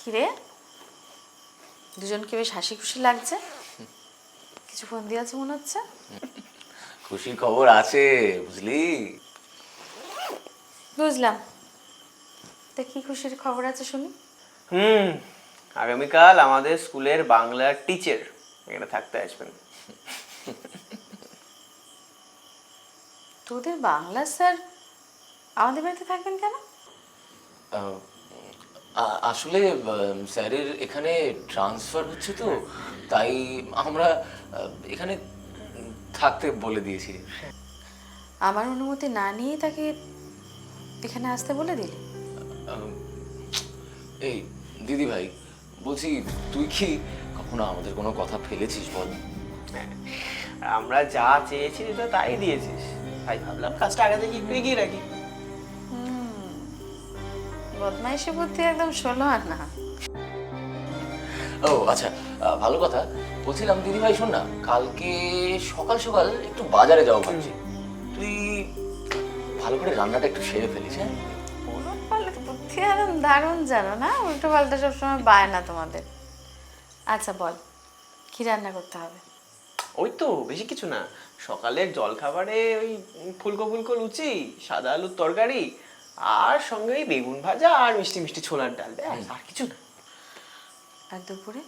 কিরে? দুজনকে বেশ হাসি খুশি লাগছে। কিছু ফোন দিয়ে আছে মনে হচ্ছে? খুশির খবর আছে বুঝলি? বুঝলাম। তা কি খুশির খবর আছে শুনি? হুম আগামীকাল আমাদের স্কুলের বাংলার টিচার এখানে থাকতে আসবেন। তোদের বাংলা স্যার আমাদের বাড়িতে থাকবেন কেন? আসলে স্যারের এখানে ট্রান্সফার হচ্ছে তো তাই আমরা এখানে থাকতে বলে দিয়েছি। আমার অনুমতি না নিয়ে তাকে এখানে আসতে বলে দিলি? এই দিদি ভাই বলছি তুই কি কখনো আমাদের কোনো কথা ফেলেছিস বল? আমরা যা চেয়েছি তুই তো তাই দিয়েছিস। তাই ভাবলাম কাজটা আগে থেকে একটু এগিয়ে রাখি। বদমাইশি বুদ্ধি একদম ষোলো আনা ও আচ্ছা ভালো কথা। বলছিলাম দিদি ভাই শোন না কালকে সকাল সকাল একটু বাজারে যাওয়া ভাবছি। তুই ভালো করে রান্নাটা একটু সেরে ফেলিস হ্যাঁ? উলট বুদ্ধি একদম দারুণ জানো না? উল্টো পাল্টা সবসময় বায় না তোমাদের। আচ্ছা বল কি রান্না করতে হবে? ওই তো বেশি কিছু না। সকালের জলখাবারে ওই ফুলকো ফুলকো লুচি সাদা আলুর তরকারি আর সঙ্গে ওই বেগুন ভাজা আর মিষ্টি মিষ্টি ছোলার ডাল ব্যাস, আর কিছু না। আর দুপুরে?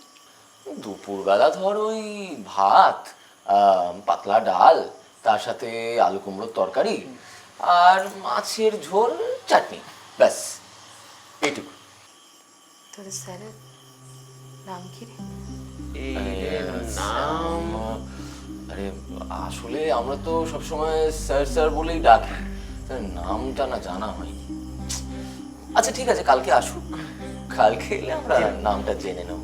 দুপুরবেলা ধর ওই ভাত আহ, পাতলা ডাল তার সাথে আলু কুমড়োর তরকারি আর মাছের ঝোল চাটনি ব্যাস এইটুকু। তোদের স্যারের নাম কি রে? নাম আরে আসলে আমরা তো সবসময় স্যার স্যার বলেই ডাকি। তার নামটা না জানা হয়নি। আচ্ছা ঠিক আছে কালকে আসুক। কালকে এলে আমরা নামটা জেনে নেব।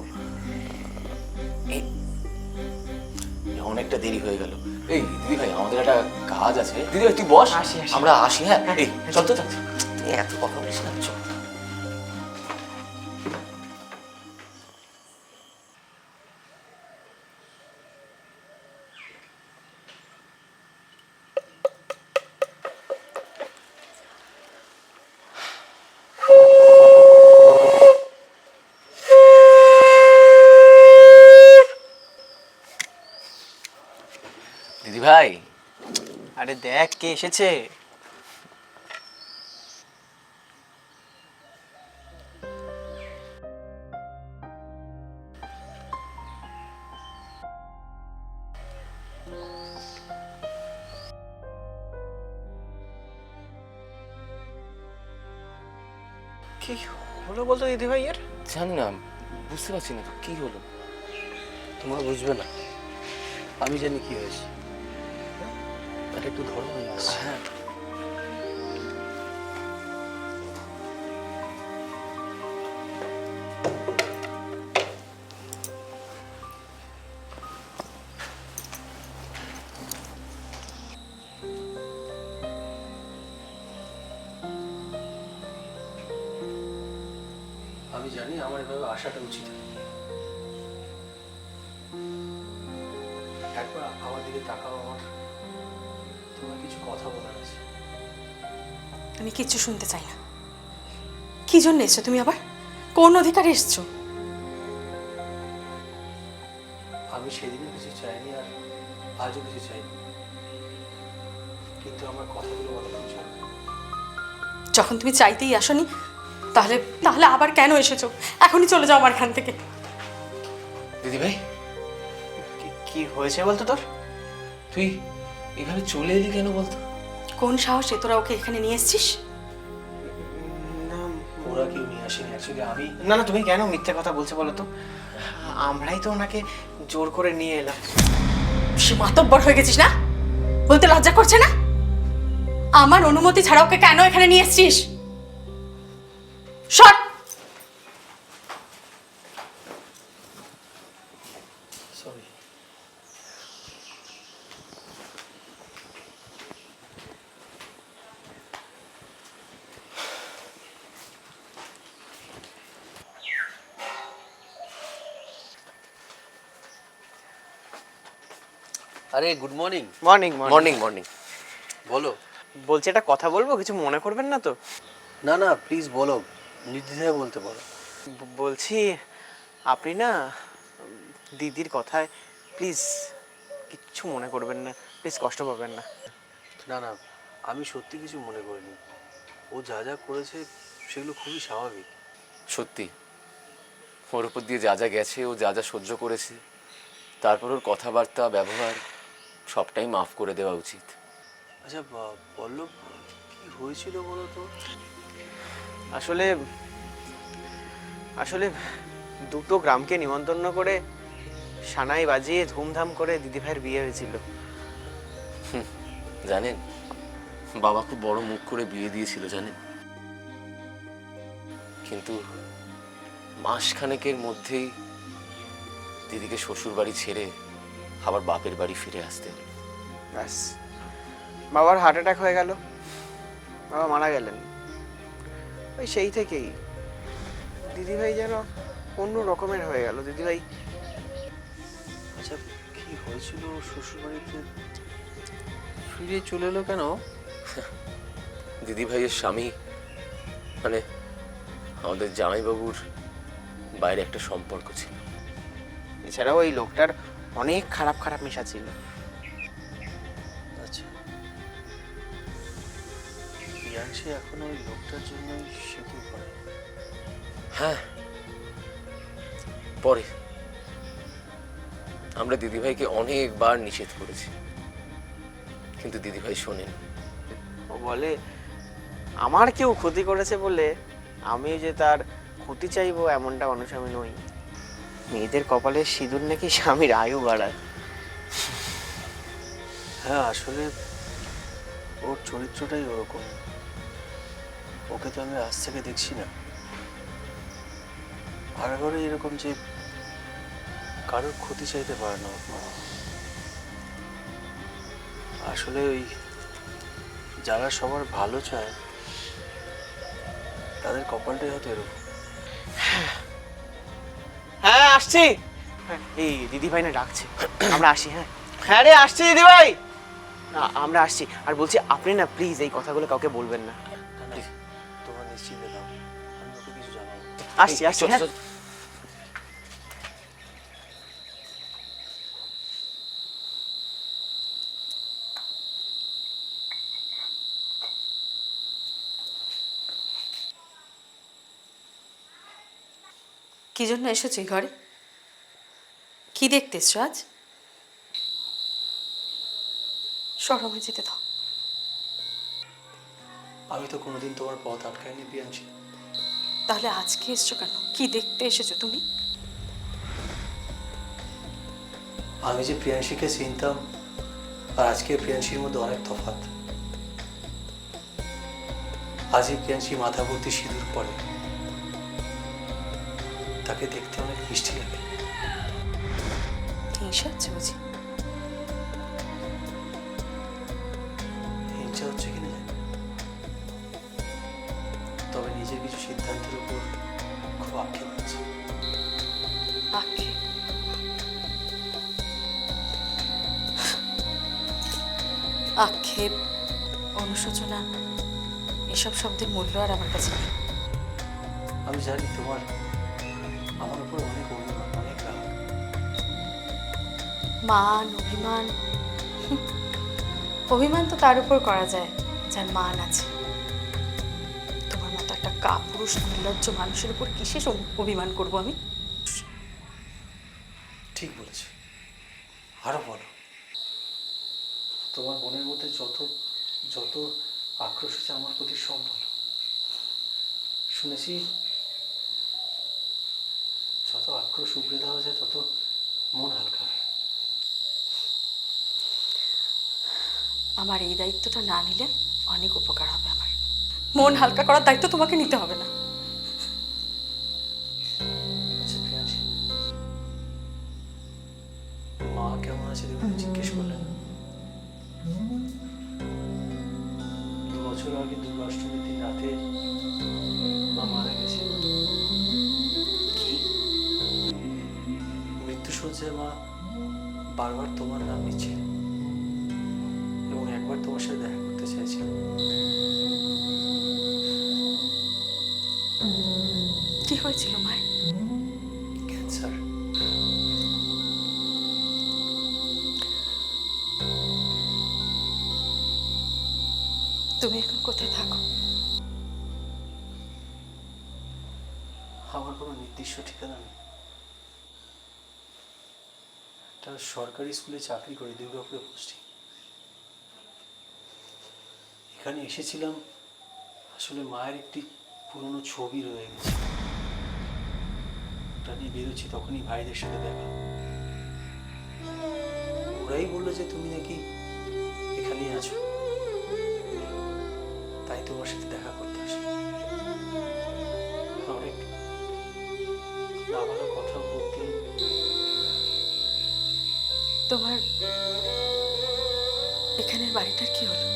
অনেকটা দেরি হয়ে গেল। এই দিদি ভাই আমাদের একটা কাজ আছে। দিদি ভাই তুই বস। আমরা আসি হ্যাঁ? এই চল তো চল। এত কথা বলিস না চল। আরে দেখ কে এসেছে। কি হলো বলতো দিদি ভাই এর জানি না বুঝতে পারছি না কি হলো। তোমরা বুঝবে না। আমি জানি কি হয়েছে। তাকে একটু ধরো হ্যাঁ। আমি জানি আমার এভাবে আসাটা উচিত আমি কিচ্ছু শুনতে চাই না। কি জন্য এসছো তুমি আবার? কোন অধিকারে এসছো? আমি সেদিনও কিছু চাইনি আর আজও কিছু চাইনি। কিন্তু আমার কথাগুলো খুব যখন তুমি চাইতেই আসনি তাহলে তাহলে আবার কেন এসেছ? এখনই চলে যাও আমার এখান থেকে। দিদি ভাই কি- কি হয়েছে বলতো তোর? তুই এভাবে চলে এলি কেন বলতো? কোন সাহসে তোরা ওকে এখানে নিয়ে এসেছিস? না ওরা কেউ নিয়ে আসেনি অ্যাকচুয়ালি আমি। না না তুমি কেন মিথ্যে কথা বলছো বলো তো? আমরাই তো ওনাকে জোর করে নিয়ে এলাম। সে মাতব্বর হয়ে গেছিস না? বলতে লজ্জা করছে না? আমার অনুমতি ছাড়া ওকে কেন এখানে নিয়ে এসছিস? আরে good morning morning morning morning বলো। বলছি একটা কথা বলব? কিছু মনে করবেন না তো? না না প্লিজ বলো। নির্দ্বিধায় বলতে পারো। বলছি আপনি না দিদির কথায় প্লিজ কিচ্ছু মনে করবেন না। প্লিজ কষ্ট পাবেন না। না না আমি সত্যি কিছু মনে করিনি। ও যা যা করেছে সেগুলো খুবই স্বাভাবিক। সত্যি। ওর উপর দিয়ে যা যা গেছে ও যা যা সহ্য করেছে তারপর ওর কথাবার্তা ব্যবহার সবটাই মাফ করে দেওয়া উচিত। আচ্ছা বা- পল্লব কি হয়েছিল বলো তো আসলে আসলে দুটো গ্রামকে নিমন্ত্রণ করে সানাই বাজিয়ে ধুমধাম করে দিদিভাইয়ের বিয়ে হয়েছিল। জানেন বাবা খুব বড় মুখ করে বিয়ে দিয়েছিল জানেন? কিন্তু মাসখানেকের মধ্যেই দিদিকে শ্বশুর বাড়ি ছেড়ে আবার বাপের বাড়ি ফিরে আসতে হলো ব্যাস। বাবার হার্ট অ্যাটাক হয়ে গেল। বাবা মারা গেলেন। ওই সেই থেকেই। দিদিভাই যেন অন্য রকমের হয়ে গেল। দিদিভাই আচ্ছা কি হয়েছিল? শ্বশুর বাড়িতে ফিরে চলে এলো কেন? দিদি ভাইয়ের স্বামী মানে আমাদের জামাইবাবুর বাইরে একটা সম্পর্ক ছিল। এছাড়াও ওই লোকটার অনেক খারাপ খারাপ মেশা ছিল। আচ্ছা। প্রিয়াংশী এখন ওই লোকটার করে? হ্যাঁ। পরে। আমরা দিদিভাইকে অনেকবার নিষেধ করেছি। কিন্তু দিদিভাই শোনেন। ও বলে আমার কেউ ক্ষতি করেছে বলে আমি যে তার ক্ষতি চাইব এমনটা মানুষ আমি নই। মেয়েদের কপালে সিঁদুর নাকি স্বামীর আয়ু বাড়ায়? হ্যাঁ আসলে ওর চরিত্রটাই ওরকম। ওকে তো আমি আজ থেকে দেখছি না। ঘরে ঘরে এরকম যে কারোর ক্ষতি চাইতে পারে না। আসলে ওই যারা সবার ভালো চায় তাদের কপালটাই হয়তো এরকম। আসছি। এই দিদিভাই না ডাকছে। আমরা আসি হ্যাঁ? হ্যাঁ রে, আসছি দিদিভাই। না আমরা আসছি। আর বলছি, আপনি না প্লিজ এই কথাগুলো কাউকে বলবেন না। আসছি আসছি হ্যাঁ। কি জন্য এসেছি ঘরে? কি দেখতে এসছো আজ সরমে যেতে দাও আমি তো কোনোদিন তোমার পথ আটকায়নি প্রিয়াংশী। তাহলে আজকে এসছো কেন? কি দেখতে এসেছ তুমি? আমি যে প্রিয়াংশীকে চিনতাম আর আজকে প্রিয়াংশীর মধ্যে অনেক তফাৎ। আজই প্রিয়াংশী মাথা ভর্তি সিঁদুর পরে। তাকে দেখতে অনেক মিষ্টি লাগে। হিংসা হচ্ছে বুঝি। হিংসা হচ্ছে কিনা জানি। তবে নিজের কিছু সিদ্ধান্তের উপর খুব আক্ষেপ আছে। আক্ষেপ? আক্ষেপ অনুশোচনা এসব শব্দের মূল্য আর আমার কাছে নেই। আমি জানি তোমার মান, অভিমান। অভিমান তো তার উপর করা যায়, যার মান আছে। তোমার মতো একটা কাপুরুষ, নির্লজ্জ মানুষের উপর কিসে অভিমান করব আমি? ঠিক বলেছ। আরও বলো। তোমার মনের মধ্যে যত যত আক্রোশ আছে আমার প্রতি সব বলো। শুনেছি, যত আক্রোশ উপড়ে দেওয়া যায় তত মন হালকা হয় আমার এই দায়িত্বটা না নিলে অনেক উপকার হবে আমার। মন হালকা করার দায়িত্ব তোমাকে নিতে হবে না। আচ্ছা মা কেমন আছে জিজ্ঞেস করলেন দু বছর আগে দুর্গাষ্টমীর দিন রাতে মা মারা গেছে। কি? মৃত্যুসজ্জায় মা বারবার তোমার নাম নিচ্ছিল দেখা করতে কি হয়েছিল মায়ের? ক্যান্সার। তুমি এখন কোথায় থাকো? আমার কোনো নির্দিষ্ট ঠিকানা নেই। একটা সরকারি স্কুলে চাকরি করে দুর্গাপুরে পোস্টিং এখানে এসেছিলাম, আসলে মায়ের একটি পুরনো ছবি রয়ে গেছে। ওটা নিয়ে বেরোচ্ছি, তখনই ভাইদের সাথে দেখা। ওরাই বলল যে তুমি নাকি এখানেই আছো। তাই তোমার সাথে দেখা করতে আসি অনেক কথা বলতে তোমার এখানের বাড়িটার কি হলো?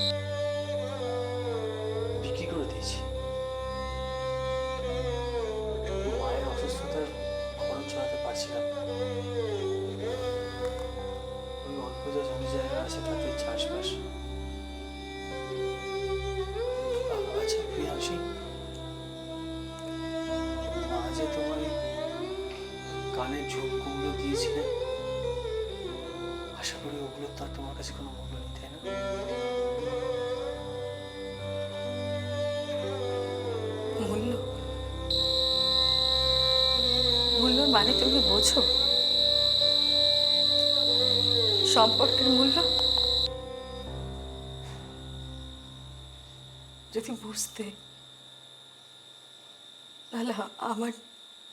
কাছে কোনো মূল্য নেই তাই না মূল্য মূল্যর মানে তুমি বোঝো সম্পর্কের মূল্য। যদি বুঝতে, তাহলে আমার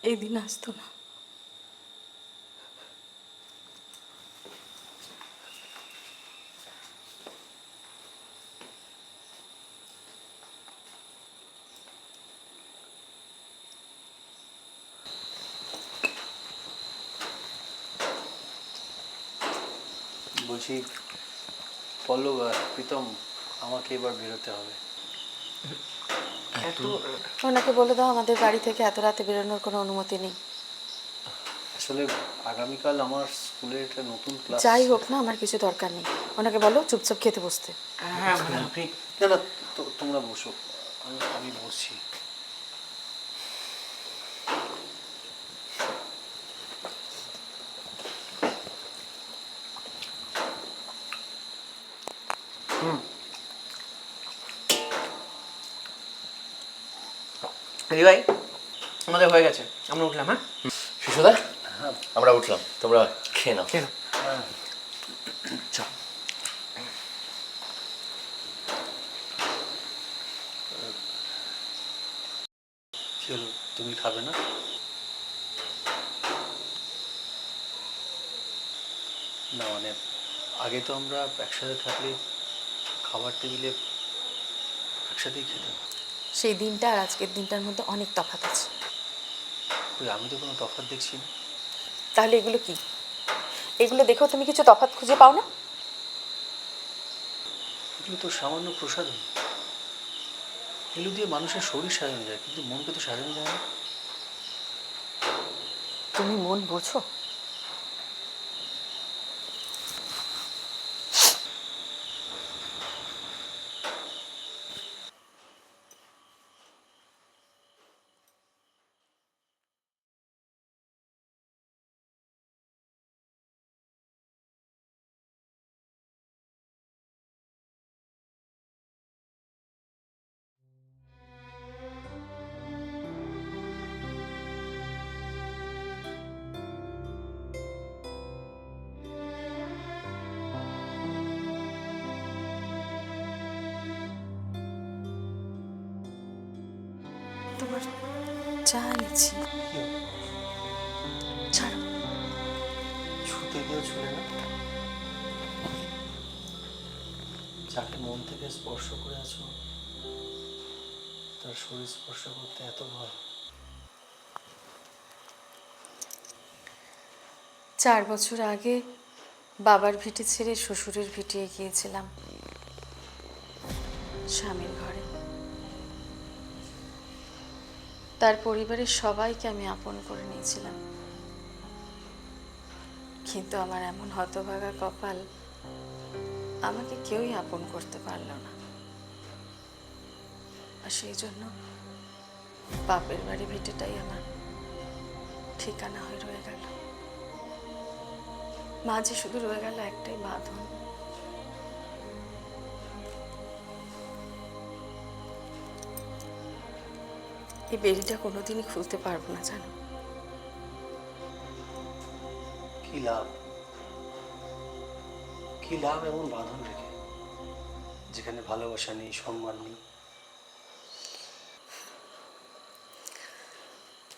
এই দিন আসতো না। বলছি পল্লব আর প্রীতম আমাকে এবার বেরোতে হবে। ওনাকে বলে দাও আমাদের বাড়ি থেকে এত রাতে বেরোনোর কোনো অনুমতি নেই। আসলে আগামীকাল আমার স্কুলের একটা নতুন ক্লাস যাই হোক না আমার কিছু দরকার নেই। ওনাকে বলো চুপচাপ খেতে বসতে। হ্যাঁ আপনি না না তো- তোমরা বসো। আমি আমি বসছি। দিদি ভাই? আমাদের হয়ে গেছে। আমরা উঠলাম হ্যাঁ? শিশুদা আমরা উঠলাম। তোমরা খেয়ে নাও। কেন কি হলো তুমি খাবে না? না মানে আগে তো আমরা একসাথে থাকলে খাবার টেবিলে একসাথেই খেতাম। সেই দিনটা আর আজকের দিনটার মধ্যে অনেক তফাৎ আছে। আমি তো কোনো তফাৎ দেখছি না। তাহলে এগুলো কি? এগুলো দেখেও তুমি কিছু তফাৎ খুঁজে পাও না? এগুলো তো সামান্য প্রসাধন। এগুলো দিয়ে মানুষের শরীর সাজানো যায় কিন্তু মনকে তো সাজানো যায় না। তুমি মন বোঝো? চা ছাড়ো। গিয়েও ছুলে না যাকে মন থেকে স্পর্শ করে আছো তার শরীর স্পর্শ করতে এত ভয়। চার বছর আগে বাবার ভিটে ছেড়ে শ্বশুরের ভিটে গিয়েছিলাম। স্বামীর ঘরে। তার পরিবারের সবাইকে আমি আপন করে নিয়েছিলাম। কিন্তু আমার এমন হতভাগা কপাল আমাকে কেউই আপন করতে পারল না। আর সেই জন্য বাপের বাড়ি ভিটেটাই আমার ঠিকানা হয়ে রয়ে গেল। মাঝে শুধু রয়ে গেল একটাই বাঁধন। এই বেরিটা কোনোদিনই খুলতে পারব না জানো। কি লাভ? কি লাভ এমন বাঁধন রেখে যেখানে ভালোবাসা নেই সম্মান নেই?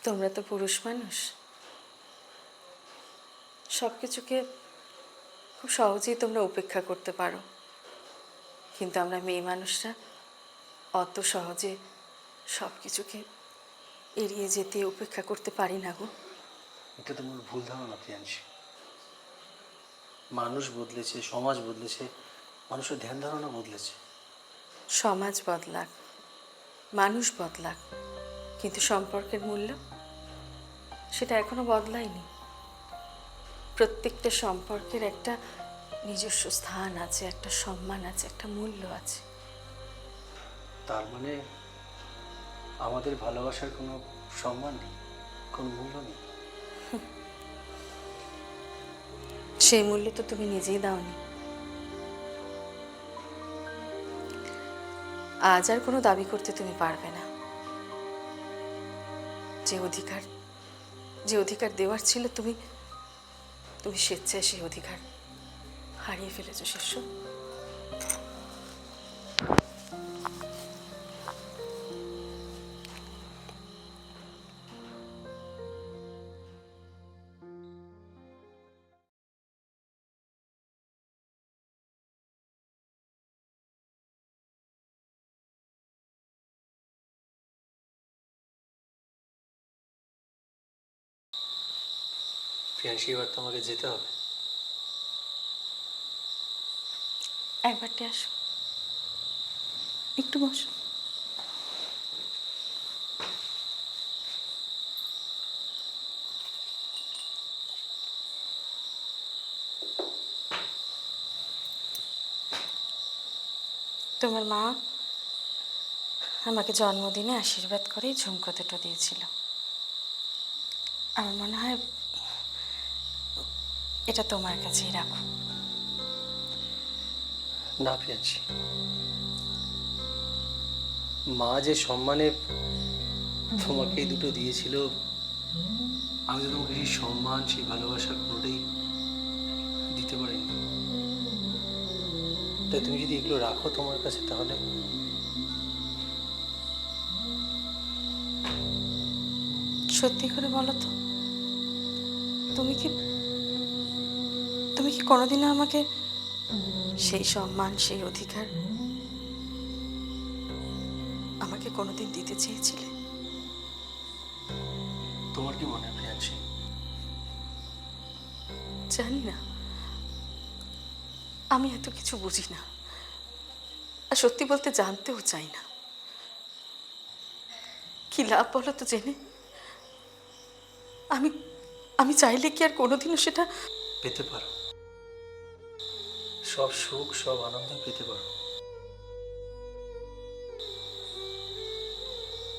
তোমরা তো পুরুষ মানুষ। সব কিছুকে খুব সহজেই তোমরা উপেক্ষা করতে পারো। কিন্তু আমরা মেয়ে মানুষরা অত সহজে সব কিছুকে এড়িয়ে যেতে উপেক্ষা করতে পারি না গো। এটা তোমার ভুল ধারণা প্রিয়াংশী। মানুষ বদলেছে সমাজ বদলেছে মানুষের ধ্যান ধারণা বদলেছে। সমাজ বদলাক মানুষ বদলাক কিন্তু সম্পর্কের মূল্য সেটা এখনও বদলায়নি। প্রত্যেকটা সম্পর্কের একটা নিজস্ব স্থান আছে একটা সম্মান আছে একটা মূল্য আছে। তার মানে আমাদের ভালোবাসার কোনো সম্মান নেই, কোনো মূল্য নেই। সেই মূল্য তো তুমি নিজেই দাওনি। আজ আর কোনো দাবি করতে তুমি পারবে না। যে অধিকার যে অধিকার দেওয়ার ছিল তুমি তুমি স্বেচ্ছায় সেই অধিকার হারিয়ে ফেলেছো, শিষ্য। প্রিয়াংশী, এবার তো আমাকে যেতে হবে। একবারটি আসো। একটু বসো। তোমার মা আমাকে জন্মদিনে আশীর্বাদ করেই ঝুমকো দুটো দিয়েছিল। আমার মনে হয় এটা তোমার কাছেই রাখো। না প্রিয়াংশী মা যে সম্মানে তোমাকে এই দুটো দিয়েছিল আমি তো তোমাকে সেই সম্মান সেই ভালোবাসা কোনোটাই দিতে পারিনি। তাই তুমি যদি এগুলো রাখো তোমার কাছে তাহলে সত্যি করে বলো তো তুমি কি তুমি কি কোনোদিনও আমাকে সেই সম্মান সেই অধিকার আমাকে কোনোদিন দিতে চেয়েছিলে? তোমার কি মনে হয় প্রিয়াংশী জানি না। আমি এত কিছু বুঝি না। আর সত্যি বলতে জানতেও চাই না। কি লাভ বলো তো জেনে? আমি আমি চাইলে কি আর কোনোদিনও সেটা পেতে পারো। সব সুখ, সব আনন্দ পেতে পারো।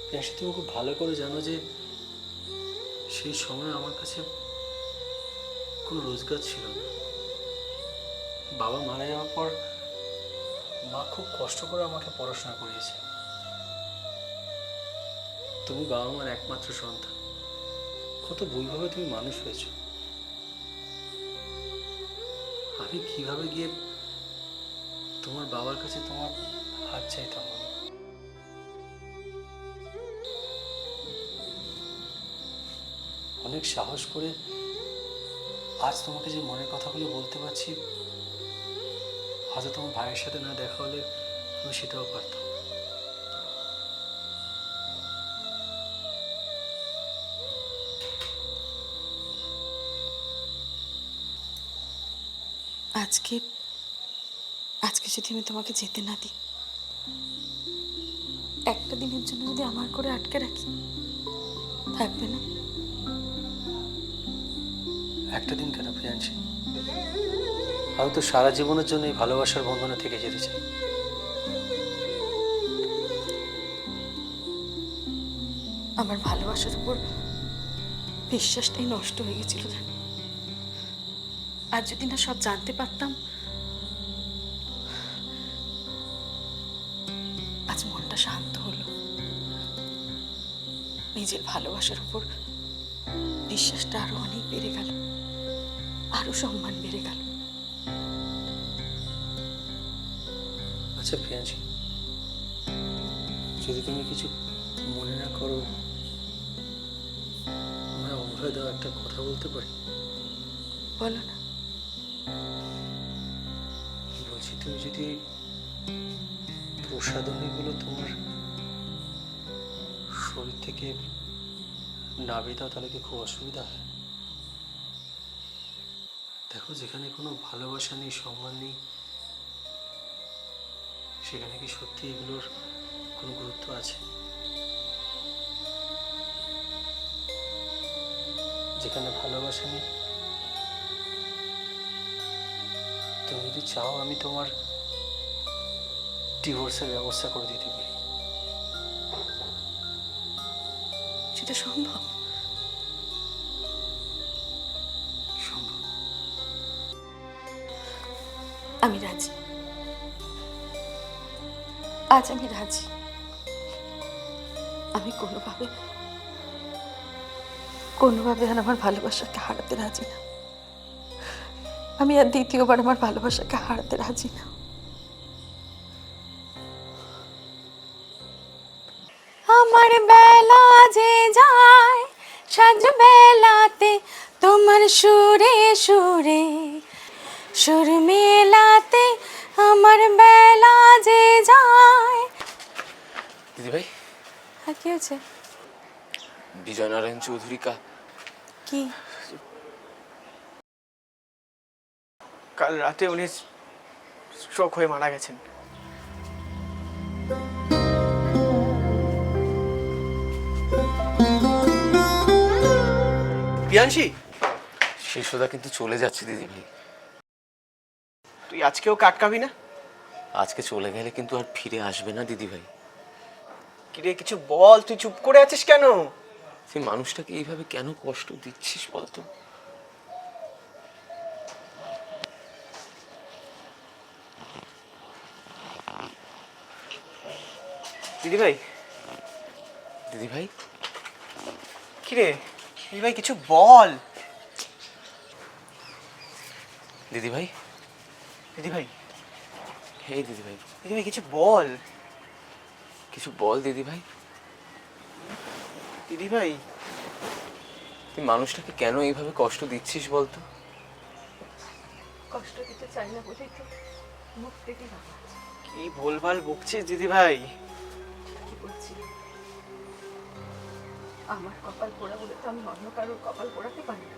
প্রিয়াংশী, তুমি খুব ভালো করে জানো যে সেই সময় আমার কাছে কোনো রোজগার ছিল না। বাবা মারা যাওয়ার পর মা খুব কষ্ট করে আমাকে পড়াশোনা করিয়েছে। তুমি বাবা মার একমাত্র সন্তান। কত ভুলভাবে তুমি মানুষ হয়েছো। আমি কীভাবে গিয়ে তোমার বাবার কাছে তোমার হাত চাইতাম? অনেক সাহস করে আজ তোমাকে যে মনের কথাগুলো বলতে পারছি, হয়তো তোমার ভাইয়ের সাথে না দেখা হলে আমি সেটাও পারতাম আজকে আজকে যদি আমি তোমাকে যেতে না দিই একটা দিনের জন্য যদি আমার করে আটকে রাখি থাকবে না? একটা দিন কেন প্রিয়াংশী আমি তো সারা জীবনের জন্য এই ভালোবাসার বন্ধনে থেকে যেতে চাই। আমার ভালোবাসার উপর বিশ্বাসটাই নষ্ট হয়ে গেছিল জানো আর যদি না সব জানতে পারতাম আজ মনটা শান্ত হলো। নিজের ভালোবাসার উপর বিশ্বাসটা আরও অনেক বেড়ে গেল আরও সম্মান বেড়ে গেল। আচ্ছা প্রিয়াঞ্চি যদি তুমি কিছু মনে না করো আমরা অভয় দাও একটা কথা বলতে পারি? বলো না। যদি প্রসাধনীগুলো তোমার শরীর থেকে নাবি দাও তাহলে কি খুব অসুবিধা হয়? দেখো, যেখানে কোনো ভালোবাসা নেই, সম্মান নেই, সেখানে কি সত্যি এগুলোর কোনো গুরুত্ব আছে? যেখানে ভালোবাসা নেই, তুমি যদি চাও আমি তোমার ডিভোর্সের ব্যবস্থা করে দিতে পারি। সেটা সম্ভব? সম্ভব। আমি রাজি। আজ আমি রাজি। আমি কোনোভাবে কোনোভাবে আর আমার ভালোবাসাকে হারাতে রাজি না। আমি আর দ্বিতীয়বার আমার ভালোবাসাকে হারাতে রাজি না। আমার বেলা যে যায় সাজ বেলাতে তোমার সুরে সুরে। সুর মেলাতে আমার বেলা যে যায়। দিদি ভাই? আর কি হয়েছে বিজয় নারায়ণ চৌধুরী কা কি? কাল রাতে উনি স্ট্রোক হয়ে মারা গেছেন। প্রিয়াংশী শিশুদা কিন্তু চলে যাচ্ছে দিদিভাই তুই আজকেও কাটকাবি না? আজকে চলে গেলে কিন্তু আর ফিরে আসবে না দিদি ভাই। কিরে কিছু বল তুই চুপ করে আছিস কেন? তুই মানুষটাকে এইভাবে কেন কষ্ট দিচ্ছিস বলতো? দিদি ভাই? দিদি ভাই? কিরে? দিদি ভাই কিছু বল। দিদি ভাই? দিদি ভাই। হে দিদি ভাই। দিদি ভাই কিছু বল। কিছু বল দিদি ভাই? দিদি ভাই। তুই মানুষটাকে কেন এইভাবে কষ্ট দিচ্ছিস বলতো? কষ্ট দিতে চাই না বলেই তো মুখ থেকে কি ভুলভাল বকছিস দিদি ভাই? আমার কপাল পোড়া বলে তো আমি অন্য কারোর কপাল পোড়াতে পারি না।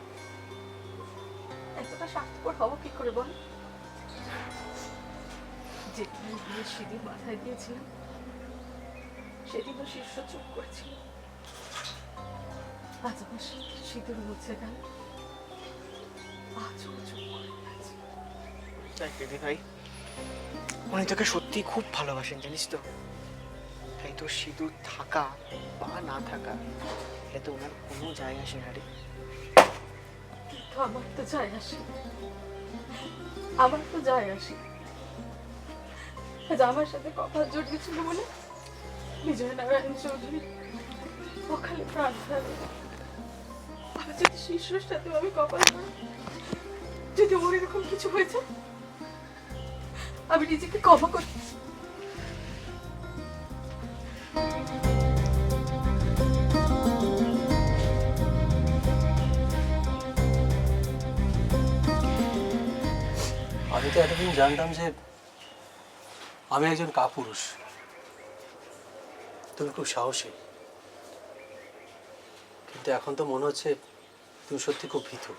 এতটা স্বার্থপর হব কি করে বল? যেদিন বিয়ে সিঁড়ি মাথায় দিয়েছিলাম, সেদিনও শীর্ষ চুপ করেছিল। আজ আমার সিঁদুর মুছে গেল। আজও চুপ করে দেখ দিদি ভাই, উনি তোকে সত্যি খুব ভালোবাসেন, জানিস তো? তোর সিঁদুর থাকা বা না থাকা এতে ওনার কোনো যায় আসে না রে। তো আমার তো যায় আসে আমার তো যায় আসে আজ আমার সাথে কথা জড়িয়েছিল বলে বিজয় নারায়ণ চৌধুরী প্রাণ হারালো। আবার যদি শিশুর সাথে আমি কপাল যদি ওর এরকম কিছু হয়েছে, আমি নিজেকে ক্ষমা করি। তো এতদিন জানতাম যে আমি একজন কাপুরুষ। তুমি খুব সাহসী। কিন্তু এখন তো মনে হচ্ছে তুমি সত্যি খুব ভীতু।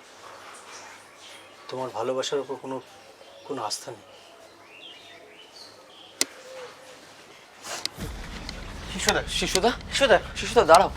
তোমার ভালোবাসার উপর কোনো কোনো আস্থা নেই। শিশুদা শিশুদা শিশুদা শিশুদা দাঁড়াও।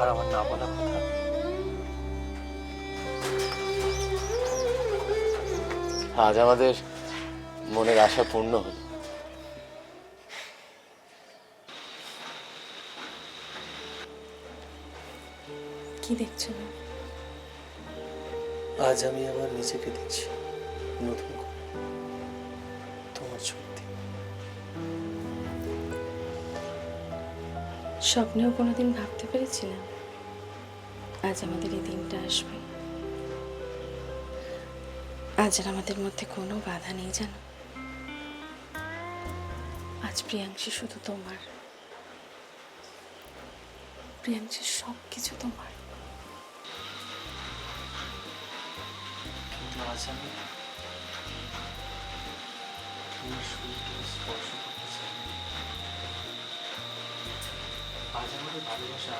আর আমার না বলা কথা। আজ আমাদের মনের আশা পূর্ণ হলো। কি দেখছ? আজ আমি আবার নিজেকে দেখছি নতুন স্বপ্নেও কোনোদিন ভাবতে পেরেছিলাম আজ আমাদের এই দিনটা আসবে। আজ আর আমাদের মধ্যে কোনো বাধা নেই জানো? আজ প্রিয়াংশী শুধু তোমার। প্রিয়াংশীর সব কিছু তোমার। কিন্তু আজ আমি স্পর্শ আজ আমাদের ভালোবাসা।